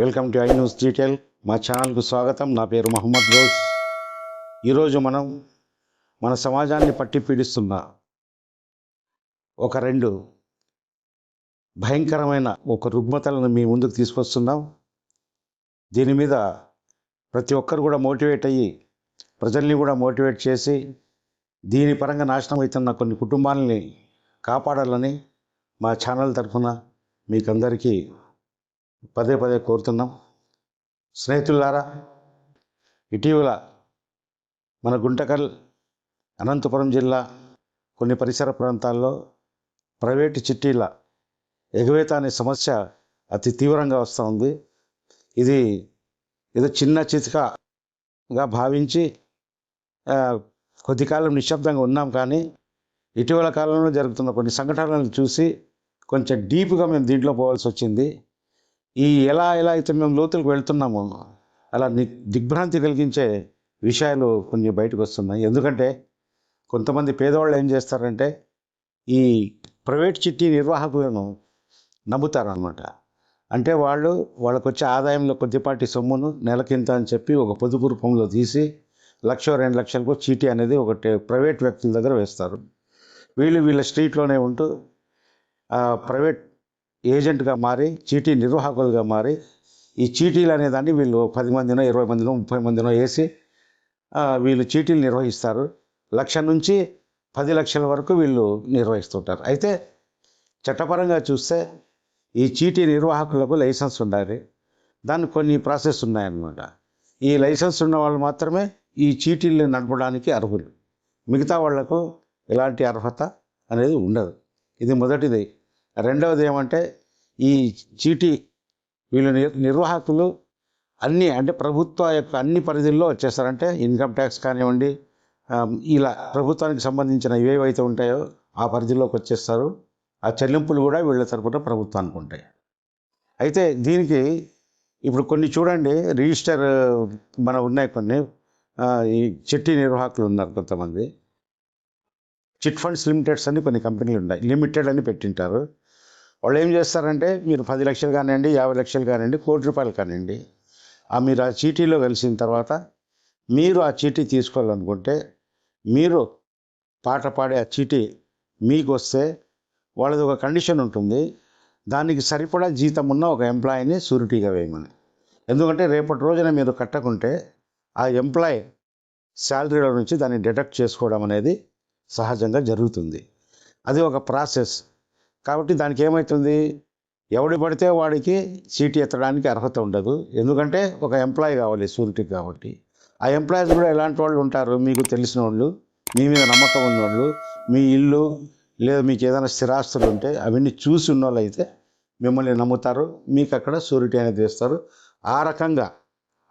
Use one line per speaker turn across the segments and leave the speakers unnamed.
Welcome to I news detail. మా ఛానల్కు స్వాగతం. నా పేరు మహమ్మద్ రోజ్. ఈరోజు మనం మన సమాజాన్ని పట్టి పీడిస్తున్న ఒక రెండు భయంకరమైన ఒక రుగ్మతలను మీ ముందుకు తీసుకొస్తున్నాం. దీని మీద ప్రతి ఒక్కరు కూడా మోటివేట్ అయ్యి ప్రజల్ని కూడా మోటివేట్ చేసి దీని పరంగా నాశనం అవుతున్న కొన్ని కుటుంబాలని కాపాడాలని మా ఛానల్ తరఫున మీకందరికీ పదే పదే కోరుతున్నాం. స్నేహితులారా ఇటీవల మన గుంటకల్ అనంతపురం జిల్లా కొన్ని పరిసర ప్రాంతాల్లో ప్రైవేటు చిట్టీల ఎగవేత అనే సమస్య అతి తీవ్రంగా వస్తూ ఉంది. ఇది ఏదో చిన్న చితకగా భావించి కొద్ది కాలం నిశ్శబ్దంగా ఉన్నాం కానీ ఇటీవల కాలంలో జరుగుతున్న కొన్ని సంఘటనలను చూసి కొంచెం డీప్గా మేము దీంట్లో పోవాల్సి వచ్చింది. ఈ ఎలా ఎలా అయితే మేము లోతులకు వెళ్తున్నామో అలా ని దిగ్భ్రాంతి కలిగించే విషయాలు కొన్ని బయటకు వస్తున్నాయి. ఎందుకంటే కొంతమంది పేదవాళ్ళు ఏం చేస్తారంటే ఈ ప్రైవేట్ చిట్టి నిర్వాహకులను నమ్ముతారనమాట అంటే వాళ్ళు వాళ్ళకు వచ్చే ఆదాయంలో కొద్దిపాటి సొమ్మును నెలకింత అని చెప్పి ఒక పొదుపు రూపంలో తీసి లక్ష రెండు లక్షలకు చీటీ అనేది ఒకటి ప్రైవేట్ వ్యక్తుల దగ్గర వేస్తారు. వీళ్ళు వీళ్ళ స్ట్రీట్లోనే ఉంటూ ప్రైవేట్ ఏజెంట్గా మారి చీటీ నిర్వాహకులుగా మారి ఈ చీటీలు అనేదాన్ని వీళ్ళు పది మందినో ఇరవై మందినో ముప్పై మందినో వేసి వీళ్ళు చీటీలు నిర్వహిస్తారు. లక్ష నుంచి పది లక్షల వరకు వీళ్ళు నిర్వహిస్తుంటారు. అయితే చట్టపరంగా చూస్తే ఈ చీటీ నిర్వాహకులకు లైసెన్స్ ఉండాలి. దాని కొన్ని ప్రాసెస్ ఉన్నాయన్నమాట. ఈ లైసెన్స్ ఉన్న వాళ్ళు మాత్రమే ఈ చీటీలు నడపడానికి అర్హులు. మిగతా వాళ్ళకు ఎలాంటి అర్హత అనేది ఉండదు. ఇది మొదటిది. రెండవది ఏమంటే ఈ చీటీ వీళ్ళు నిర్వాహకులు అన్ని అంటే ప్రభుత్వ యొక్క అన్ని పరిధుల్లో వచ్చేస్తారంటే ఇన్కమ్ ట్యాక్స్ కానివ్వండి ఇలా ప్రభుత్వానికి సంబంధించిన ఏవైతే ఉంటాయో ఆ పరిధిలోకి వచ్చేస్తారు. ఆ చెల్లింపులు కూడా వీళ్ళ తరపున ప్రభుత్వానికి ఉంటాయి. అయితే దీనికి ఇప్పుడు కొన్ని చూడండి రిజిస్టర్ మన ఉన్నాయి కొన్ని. ఈ చిట్టి నిర్వాహకులు ఉన్నారు కొంతమంది. చిట్ ఫండ్స్ లిమిటెడ్స్ అని కొన్ని కంపెనీలు ఉన్నాయి. లిమిటెడ్ అని పెట్టింటారు. వాళ్ళు ఏం చేస్తారంటే మీరు పది లక్షలు కానివ్వండి యాభై లక్షలు కానివ్వండి కోటి రూపాయలు కానివ్వండి ఆ మీరు ఆ చీటీలో కలిసిన తర్వాత మీరు ఆ చీటీ తీసుకోవాలనుకుంటే మీరు పాట పాడే ఆ చీటీ మీకు వస్తే వాళ్ళది ఒక కండిషన్ ఉంటుంది. దానికి సరిపడా జీతం ఉన్న ఒక ఎంప్లాయీని సూరిటీగా వేయమని. ఎందుకంటే రేపటి రోజున మీరు కట్టకుంటే ఆ ఎంప్లాయ్ శాలరీలో నుంచి దాన్ని డిడక్ట్ చేసుకోవడం అనేది సహజంగా జరుగుతుంది. అది ఒక ప్రాసెస్. కాబట్టి దానికి ఏమవుతుంది ఎవడు పడితే వాడికి సీటు ఎత్తడానికి అర్హత ఉండదు. ఎందుకంటే ఒక ఎంప్లాయీ కావాలి సూరిటీ కాబట్టి. ఆ ఎంప్లాయీస్ కూడా ఎలాంటి వాళ్ళు ఉంటారు? మీకు తెలిసిన వాళ్ళు మీ మీద నమ్మకం ఉన్నవాళ్ళు మీ ఇల్లు లేదా మీకు ఏదైనా స్థిరాస్తులు ఉంటే అవన్నీ చూసి ఉన్న వాళ్ళు అయితే మిమ్మల్ని నమ్ముతారు. మీకు అక్కడ సూరిటీ అనేది వేస్తారు. ఆ రకంగా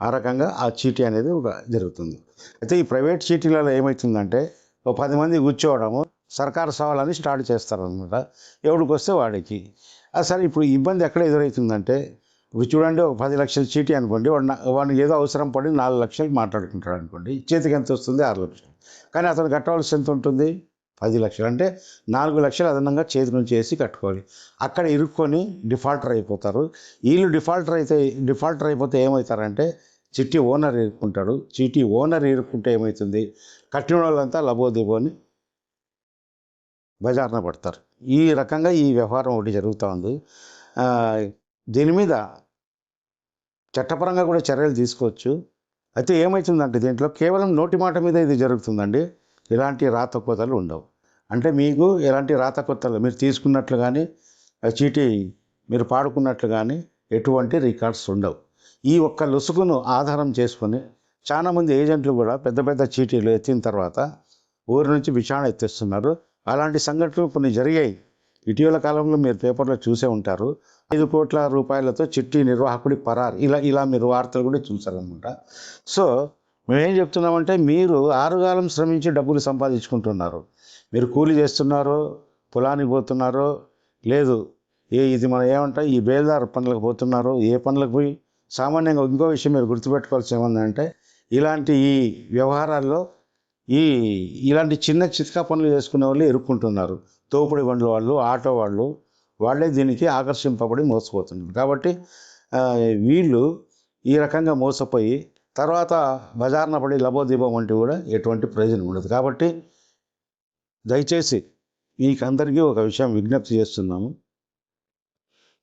ఆ రకంగా ఆ చీటీ అనేది ఒక జరుగుతుంది. అయితే ఈ ప్రైవేట్ చీటీలలో ఏమవుతుందంటే ఒక పది మంది కూర్చోవడము సర్కారు సవాళ్ళని స్టార్ట్ చేస్తారనమాట ఎవడికి వస్తే వాడికి. అసలు సరే ఇప్పుడు ఇబ్బంది ఎక్కడ ఎదురవుతుందంటే ఇప్పుడు చూడండి ఒక పది లక్షల చీటీ అనుకోండి వాడు వాడిని వాడికి ఏదో అవసరం పడి నాలుగు లక్షలు మాట్లాడుకుంటాడు అనుకోండి చేతికి ఎంత వస్తుంది? ఆరు లక్షలు. కానీ అతను కట్టవలసి ఎంత ఉంటుంది? పది లక్షలు. అంటే నాలుగు లక్షలు అదనంగా చేతి నుంచి వేసి కట్టుకోవాలి. అక్కడ ఇరుక్కొని డిఫాల్టర్ అయిపోతారు. వీళ్ళు డిఫాల్టర్ అయితే డిఫాల్టర్ అయిపోతే ఏమవుతారంటే చిట్టి ఓనర్ ఇరుక్కుంటాడు. చీటీ ఓనర్ ఇరుక్కుంటే ఏమవుతుంది? కట్టిన వాళ్ళంతా లబోదిబో అని బజార్న పడతారు. ఈ రకంగా ఈ వ్యవహారం ఒకటి జరుగుతూ ఉంది. దీని మీద చట్టపరంగా కూడా చర్యలు తీసుకోవచ్చు. అయితే ఏమవుతుందంటే దీంట్లో కేవలం నోటి మాట మీద ఇది జరుగుతుందండి. ఇలాంటి రాత కోతలు ఉండవు. అంటే మీకు ఎలాంటి రాత కొత్తలు మీరు తీసుకున్నట్లు కానీ ఆ చీటీ మీరు పాడుకున్నట్లు కానీ ఎటువంటి రికార్డ్స్ ఉండవు. ఈ ఒక్క లుసుకును ఆధారం చేసుకొని చాలామంది ఏజెంట్లు కూడా పెద్ద పెద్ద చీటీలు ఎత్తిన తర్వాత ఊరి నుంచి విచారణ ఎత్తిస్తున్నారు. అలాంటి సంఘటనలు కొన్ని జరిగాయి. ఇటీవల కాలంలో మీరు పేపర్లో చూసే ఉంటారు. ఐదు కోట్ల రూపాయలతో చిట్టి నిర్వాహకుడి పరారు. ఇలా ఇలా మీరు వార్తలు కూడా చూసారనమాట సో మేమేం చెప్తున్నామంటే మీరు ఆరుగాలం శ్రమించి డబ్బులు సంపాదించుకుంటున్నారు. మీరు కూలి చేస్తున్నారో పొలానికి పోతున్నారో లేదు. ఏ ఇది మనం ఏమంటాం ఈ బేల్దార్ పనులకు పోతున్నారో ఏ పనులకు పోయి సామాన్యంగా ఇంకో విషయం మీరు గుర్తుపెట్టుకోవాల్సి ఏమందంటే ఇలాంటి ఈ వ్యవహారాల్లో ఈ ఇలాంటి చిన్న చిత్కా పనులు చేసుకునే వాళ్ళు ఇరుక్కుంటున్నారు. తోపుడు బండ్ల వాళ్ళు ఆటో వాళ్ళు వాళ్ళే దీనికి ఆకర్షింపబడి మోసపోతున్నారు. కాబట్టి వీళ్ళు ఈ రకంగా మోసపోయి తర్వాత బజార్న పడి లబోదీపం వంటి కూడా ఎటువంటి ప్రయోజనం ఉండదు. కాబట్టి దయచేసి మీకందరికీ ఒక విషయం విజ్ఞప్తి చేస్తున్నాము.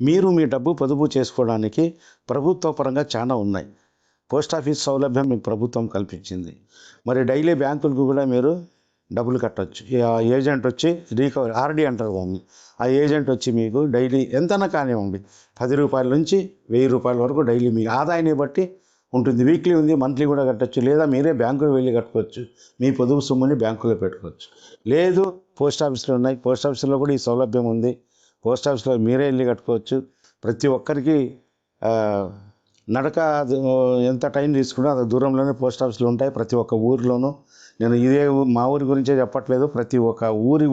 మీరు మీ డబ్బు పొదుపు చేసుకోవడానికి ప్రభుత్వ పరంగా చాలా ఉన్నాయి. పోస్ట్ ఆఫీస్ సౌలభ్యం మీకు ప్రభుత్వం కల్పించింది. మరి డైలీ బ్యాంకులకు కూడా మీరు డబ్బులు కట్టొచ్చు. ఆ ఏజెంట్ వచ్చి రీకవరీ ఆర్డీ అంటారు దాన్ని ఆ ఏజెంట్ వచ్చి మీకు డైలీ ఎంతైనా కానివ్వండి పది రూపాయల నుంచి వెయ్యి రూపాయల వరకు డైలీ మీ ఆదాయాన్ని బట్టి ఉంటుంది. వీక్లీ ఉంది మంత్లీ కూడా కట్టొచ్చు. లేదా మీరే బ్యాంకులో వెళ్ళి కట్టుకోవచ్చు. మీ పొదుపు సొమ్ముని బ్యాంకులో పెట్టుకోవచ్చు. లేదు పోస్ట్ ఆఫీసులు ఉన్నాయి. పోస్ట్ ఆఫీస్లో కూడా ఈ సౌలభ్యం ఉంది. పోస్ట్ ఆఫీస్లో మీరే వెళ్ళి కట్టుకోవచ్చు. ప్రతి ఒక్కరికి నడక అది, ఎంత టైం తీసుకున్నా అంత దూరంలోనే పోస్ట్ ఆఫీసులు ఉంటాయి ప్రతి ఒక్క ఊరిలోనూ. నేను ఇదే మా ఊరి గురించే చెప్పట్లేదు. ప్రతి ఒక్క ఊరి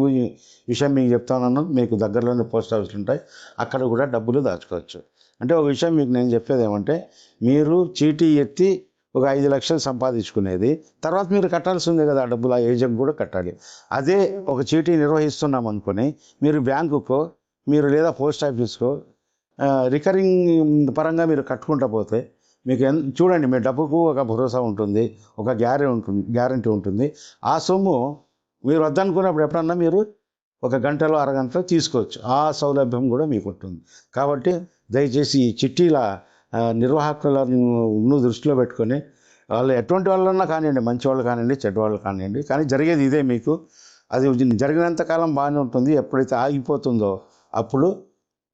విషయం మీకు చెప్తాను మీకు దగ్గరలోనే పోస్ట్ ఆఫీసులు ఉంటాయి. అక్కడ కూడా డబ్బులు దాచుకోవచ్చు. అంటే ఒక విషయం మీకు నేను చెప్పేది ఏమంటే మీరు చీటీ ఎత్తి ఒక ఐదు లక్షలు సంపాదించుకునేది తర్వాత మీరు కట్టాల్సి ఉంది కదా ఆ డబ్బులు ఆ ఏజెంట్ కూడా కట్టాలి. అదే ఒక చీటీ నిర్వహిస్తున్నాం అనుకుని మీరు బ్యాంకుకో మీరు లేదా పోస్ట్ ఆఫీస్కో రికరింగ్ పరంగా మీరు కట్టుకుంటా పోతే మీకు ఎన్ చూడండి మీ డబ్బుకు ఒక భరోసా ఉంటుంది ఒక గ్యారె ఉంటుంది గ్యారంటీ ఉంటుంది. ఆ సొమ్ము మీరు వద్దనుకున్నప్పుడు ఎప్పుడన్నా మీరు ఒక గంటలో అరగంటలో తీసుకోవచ్చు. ఆ సౌలభ్యం కూడా మీకు ఉంటుంది. కాబట్టి దయచేసి ఈ చిట్టీల నిర్వాహకులను దృష్టిలో పెట్టుకొని వాళ్ళు ఎటువంటి వాళ్ళన్నా కానివ్వండి మంచి వాళ్ళు కానివ్వండి చెడ్డవాళ్ళు కానివ్వండి కానీ జరిగేది ఇదే మీకు. అది జరిగినంత కాలం బాగానే ఉంటుంది. ఎప్పుడైతే ఆగిపోతుందో అప్పుడు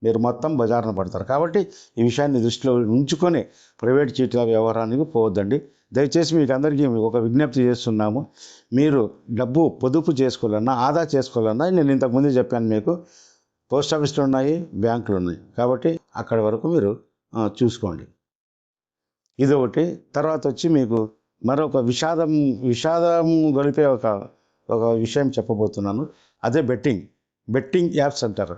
మీరు మొత్తం బజారున పడతారు. కాబట్టి ఈ విషయాన్ని దృష్టిలో ఉంచుకొని ప్రైవేట్ చీట్ల వ్యవహారానికి పోవద్దండి. దయచేసి మీకు అందరికీ ఒక విజ్ఞప్తి చేస్తున్నాము. మీరు డబ్బు పొదుపు చేసుకోవాలన్నా ఆదా చేసుకోవాలన్నా నేను ఇంతకుముందే చెప్పాను మీకు. పోస్ట్ ఆఫీస్లో ఉన్నాయి బ్యాంకులు ఉన్నాయి. కాబట్టి అక్కడి వరకు మీరు చూసుకోండి. ఇది ఒకటి. తర్వాత వచ్చి మీకు మరొక విషాదం విషాదం గొలిపే ఒక ఒక విషయం చెప్పబోతున్నాను. అదే బెట్టింగ్. బెట్టింగ్ యాప్స్ అంటారు.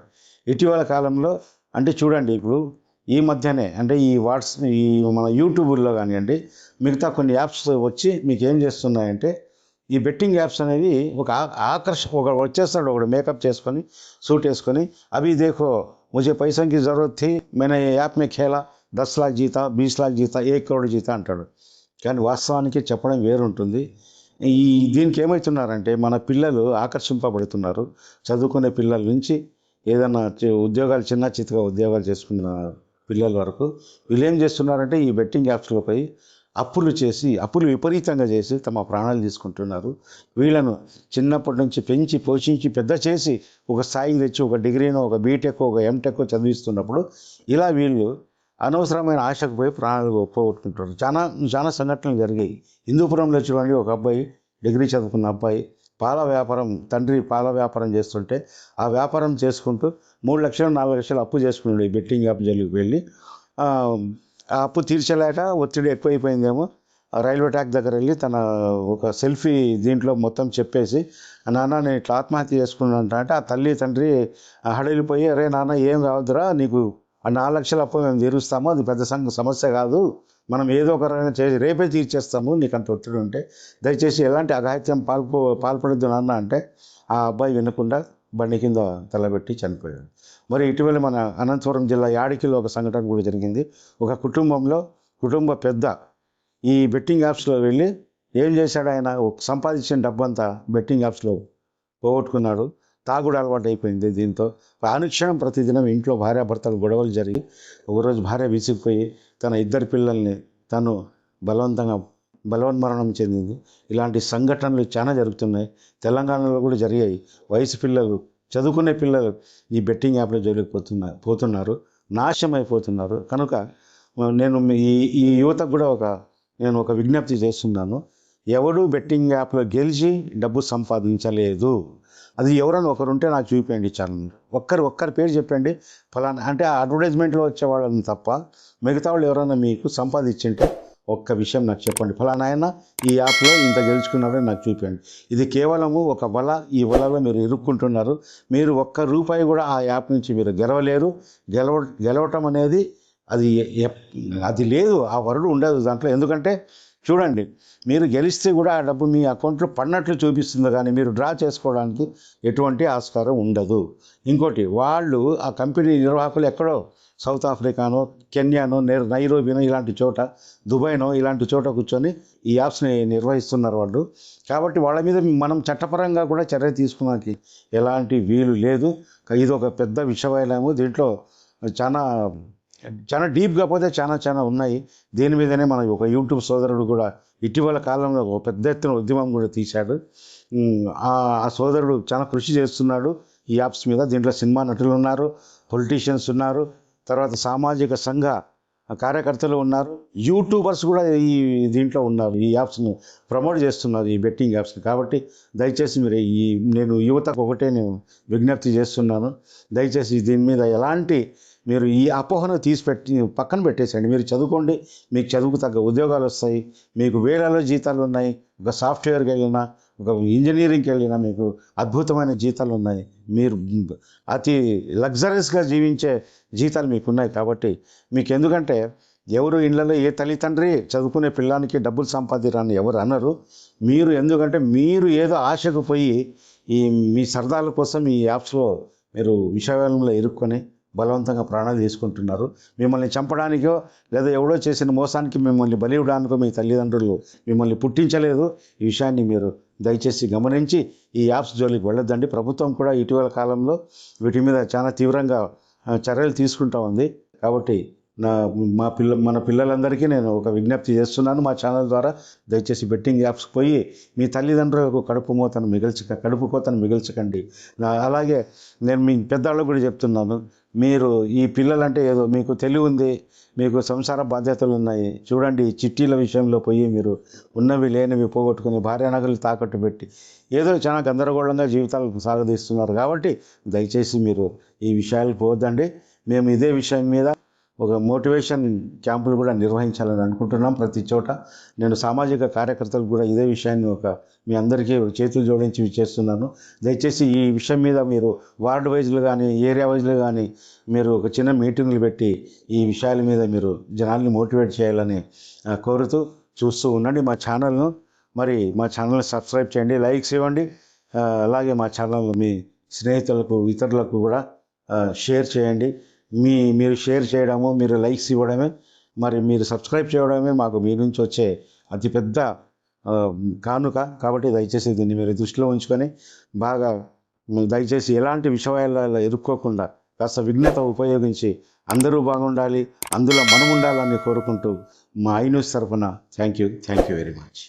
ఇటీవల కాలంలో అంటే చూడండి ఇప్పుడు ఈ మధ్యనే అంటే ఈ వాట్స్ ఈ మన యూట్యూబ్లో కానివ్వండి మిగతా కొన్ని యాప్స్ వచ్చి మీకు ఏం చేస్తున్నాయంటే ఈ బెట్టింగ్ యాప్స్ అనేవి ఒక ఆకర్ష ఒక వచ్చేస్తాడు ఒకడు మేకప్ చేసుకొని సూట్ వేసుకొని అవి దేఖో ముజే పైసంకి జరుగుతుంది థీ మేనే యాప్ మే ఖేలా దస్ లాఖ జీతా బీస్ లాక్ జీతా ఏ కరోడు జీతా అంటాడు. కానీ వాస్తవానికి చెప్పడం వేరుంటుంది. ఈ దీనికి ఏమవుతున్నారంటే మన పిల్లలు ఆకర్షింపబడుతున్నారు. చదువుకునే పిల్లల నుంచి ఏదైనా ఉద్యోగాలు చిన్న చితగా ఉద్యోగాలు చేసుకున్న పిల్లల వరకు వీళ్ళు ఏం చేస్తున్నారంటే ఈ బెట్టింగ్ యాప్స్లో పోయి అప్పులు చేసి అప్పులు విపరీతంగా చేసి తమ ప్రాణాలు తీసుకుంటున్నారు. వీళ్ళను చిన్నప్పటి నుంచి పెంచి పోషించి పెద్ద చేసి ఒక స్థాయికి తెచ్చి ఒక డిగ్రీనో ఒక బీటెక్ ఒక ఎంటెక్ చదివిస్తున్నప్పుడు ఇలా వీళ్ళు అనవసరమైన ఆశకు పోయి ప్రాణాలు పోగొట్టుకుంటారు చాలా చాలా సంఘటనలు జరిగాయి. హిందూపురంలో చూడండి ఒక అబ్బాయి డిగ్రీ చదువుకున్న అబ్బాయి పాల వ్యాపారం తండ్రి పాల వ్యాపారం చేస్తుంటే ఆ వ్యాపారం చేసుకుంటూ మూడు లక్షలు నాలుగు లక్షలు అప్పు చేసుకున్నాడు ఈ బెట్టింగ్ యాప్ జోలికి వెళ్ళి. ఆ, అప్పు తీర్చలేక ఒత్తిడి ఎక్కువైపోయిందేమో. రైల్వే ట్రాక్ దగ్గర వెళ్ళి తన ఒక సెల్ఫీ దీంట్లో మొత్తం చెప్పేసి నాన్న నేను ఇట్లా ఆత్మహత్య చేసుకున్నాను అంటే ఆ తల్లి తండ్రి హడలిపోయి అరే నాన్న ఏం కావద్దురా నీకు ఆ నాలుగు లక్షల అప్పు మేము తీరుస్తాము అది పెద్ద సంగ సమస్య కాదు. మనం ఏదో ఒక రకంగా చేసి రేపే తీర్చేస్తాము నీకు అంత ఒత్తిడి ఉంటే. దయచేసి ఎలాంటి అఘాయిత్యం పాల్పో పాల్పడద్దు నాన్న అంటే ఆ అబ్బాయి వినకుండా బండి కింద తలబెట్టి చనిపోయాడు. మరి ఇటీవల మన అనంతపురం జిల్లా యాడికిలో ఒక సంఘటన కూడా జరిగింది. ఒక కుటుంబంలో కుటుంబ పెద్ద ఈ బెట్టింగ్ యాప్స్లో వెళ్ళి ఏం చేశాడు ఆయన? సంపాదించిన డబ్బంతా బెట్టింగ్ యాప్స్లో పోగొట్టుకున్నాడు. తాగుడు అలవాటు అయిపోయింది దీంతో. అనుక్షణం ప్రతిదినం ఇంట్లో భార్యాభర్తలు గొడవలు జరిగి ఒకరోజు భార్య విసిగిపోయి తన ఇద్దరు పిల్లల్ని తను బలవంతంగా బలవన్మరణం చెందింది. ఇలాంటి సంఘటనలు చాలా జరుగుతున్నాయి. తెలంగాణలో కూడా జరిగాయి. వయసు పిల్లలు చదువుకునే పిల్లలు ఈ బెట్టింగ్ యాప్లో జోలికి పోతున్నారు పోతున్నారు. నాశనం అయిపోతున్నారు కనుక నేను మీ- ఈ ఈ యువతకు కూడా ఒక నేను ఒక విజ్ఞప్తి చేస్తున్నాను. ఎవడు బెట్టింగ్ యాప్లో గెలిచి డబ్బు సంపాదించలేదు. అది ఎవరైనా ఒకరుంటే నాకు చూపించండి ఛానల్. ఒక్కరు ఒక్కరి పేరు చెప్పండి. ఫలానా అంటే ఆ అడ్వర్టైజ్మెంట్లో వచ్చేవాళ్ళని తప్ప మిగతా వాళ్ళు ఎవరైనా మీకు సంపాదించింటే ఒక్క విషయం నాకు చెప్పండి. ఫలానా ఆయన ఈ యాప్లో ఇంత గెలుచుకున్నారని నాకు చూపించండి ఇది కేవలము ఒక వల ఈ వలలో మీరు ఇరుక్కుంటున్నారు. మీరు ఒక్క రూపాయి కూడా ఆ యాప్ నుంచి మీరు గెలవలేరు. గెలవ గెలవటం అనేది అది అది లేదు. ఆ వరుడు ఉండదు దాంట్లో. ఎందుకంటే చూడండి మీరు గెలిస్తే కూడా ఆ డబ్బు మీ అకౌంట్లో పడినట్లు చూపిస్తుంది కానీ మీరు డ్రా చేసుకోవడానికి ఎటువంటి ఆస్కారం ఉండదు. ఇంకోటి వాళ్ళు ఆ కంపెనీ నిర్వాహకులు ఎక్కడో? సౌత్ ఆఫ్రికానో కెన్యానో నెర్ నైరోబినో ఇలాంటి చోట దుబాయ్నో ఇలాంటి చోట కూర్చొని ఈ యాప్స్ని నిర్వహిస్తున్నారు వాళ్ళు. కాబట్టి వాళ్ళ మీద మనం చట్టపరంగా కూడా చర్య తీసుకోవడానికి ఎలాంటి వీలు లేదు. ఇది ఒక పెద్ద విషవైలము దీంట్లో చాలా చాలా డీప్గా పోతే చాలా చాలా ఉన్నాయి. దీని మీదనే మన ఒక యూట్యూబ్ సోదరుడు కూడా ఇటీవల కాలంలో ఒక పెద్ద ఎత్తున ఉద్యమం కూడా తీశాడు. ఆ సోదరుడు చాలా కృషి చేస్తున్నాడు. ఈ యాప్స్ మీద దీంట్లో సినిమా నటులు ఉన్నారు పొలిటీషియన్స్ ఉన్నారు తర్వాత సామాజిక సంఘ కార్యకర్తలు ఉన్నారు యూట్యూబర్స్ కూడా ఈ దీంట్లో ఉన్నారు ఈ యాప్స్ని ప్రమోట్ చేస్తున్నారు ఈ బెట్టింగ్ యాప్స్ని. కాబట్టి దయచేసి మీరు ఈ నేను యువతకు ఒకటే నేను విజ్ఞప్తి చేస్తున్నాను. దయచేసి దీని మీద ఎలాంటి మీరు ఈ అపోహను తీసిపెట్టి పక్కన పెట్టేసేయండి. మీరు చదువుకోండి మీకు చదువుకు తగ్గ ఉద్యోగాలు వస్తాయి మీకు వేలలో జీతాలు ఉన్నాయి ఒక సాఫ్ట్వేర్కి వెళ్ళినా ఒక ఇంజనీరింగ్కి వెళ్ళినా మీకు అద్భుతమైన జీతాలు ఉన్నాయి. మీరు అతి లగ్జరీస్గా జీవించే జీతాలు మీకు ఉన్నాయి కాబట్టి మీకు ఎందుకంటే ఎవరు ఇళ్ళలో ఏ తల్లిదండ్రి చదువుకునే పిల్లానికి డబ్బులు సంపాదిరాని ఎవరు అనరు. మీరు ఎందుకంటే మీరు ఏదో ఆశకు పోయి ఈ మీ సరదాల కోసం ఈ యాప్స్లో మీరు విషయాలలో ఇరుక్కొని బలవంతంగా ప్రాణాలు తీసుకుంటున్నారు. మిమ్మల్ని చంపడానికో లేదా ఎవడో చేసిన మోసానికి మిమ్మల్ని బలి ఇవ్వడానికో మీ తల్లిదండ్రులు మిమ్మల్ని పుట్టించలేదు. ఈ విషయాన్ని మీరు దయచేసి గమనించి ఈ యాప్స్ జోలికి వెళ్ళొద్దండి. ప్రభుత్వం కూడా ఇటీవల కాలంలో వీటి మీద చాలా తీవ్రంగా చర్యలు తీసుకుంటా ఉంది. కాబట్టి నా మా పిల్ల మన పిల్లలందరికీ నేను ఒక విజ్ఞప్తి చేస్తున్నాను. మా ఛానల్ ద్వారా దయచేసి బెట్టింగ్ యాప్స్కి పోయి మీ తల్లిదండ్రులకు కడుపు మూతను మిగిల్చక కడుపు కోతను మిగిల్చకండి. నా- అలాగే నేను మీ పెద్దవాళ్ళకు కూడా చెప్తున్నాను. మీరు ఈ పిల్లలంటే ఏదో మీకు తెలివి ఉంది మీకు సంసార బాధ్యతలు ఉన్నాయి. చూడండి చిట్టీల విషయంలో పోయి మీరు ఉన్నవి లేనివి పోగొట్టుకుని భార్య నగలు తాకట్టు పెట్టి ఏదో చాలా గందరగోళంగా జీవితాలు సాగదీస్తున్నారు. కాబట్టి దయచేసి మీరు ఈ విషయాలు పోవద్దండి. మేము ఇదే విషయం మీద ఒక మోటివేషన్ క్యాంపులు కూడా నిర్వహించాలని అనుకుంటున్నాం ప్రతి చోట. నేను సామాజిక కార్యకర్తలు కూడా ఇదే విషయాన్ని ఒక మీ అందరికీ చేతులు జోడించి చేస్తున్నాను. దయచేసి ఈ విషయం మీద మీరు వార్డు వైజ్లు కానీ ఏరియా వైజ్లు కానీ మీరు ఒక చిన్న మీటింగ్లు పెట్టి ఈ విషయాల మీద మీరు జనాల్ని మోటివేట్ చేయాలని కోరుతూ చూస్తూ ఉండండి మా ఛానల్ను. మరి మా ఛానల్ని సబ్స్క్రైబ్ చేయండి లైక్స్ ఇవ్వండి. అలాగే మా ఛానల్ మీ స్నేహితులకు ఇతరులకు కూడా షేర్ చేయండి. మీ మీరు షేర్ చేయడము మీరు లైక్స్ ఇవ్వడమే. మరి మీరు సబ్స్క్రైబ్ చేయడమే మాకు మీ నుంచి వచ్చే అతిపెద్ద కానుక. కాబట్టి దయచేసి దీన్ని మీరు దృష్టిలో ఉంచుకొని బాగా దయచేసి ఎలాంటి విషయాలలో ఇరుక్కోకుండా కాస్త విఘ్నత ఉపయోగించి అందరూ బాగుండాలి అందులో మనం ఉండాలని కోరుకుంటూ మా ఐ న్యూస్ తరఫున thank you thank you very much.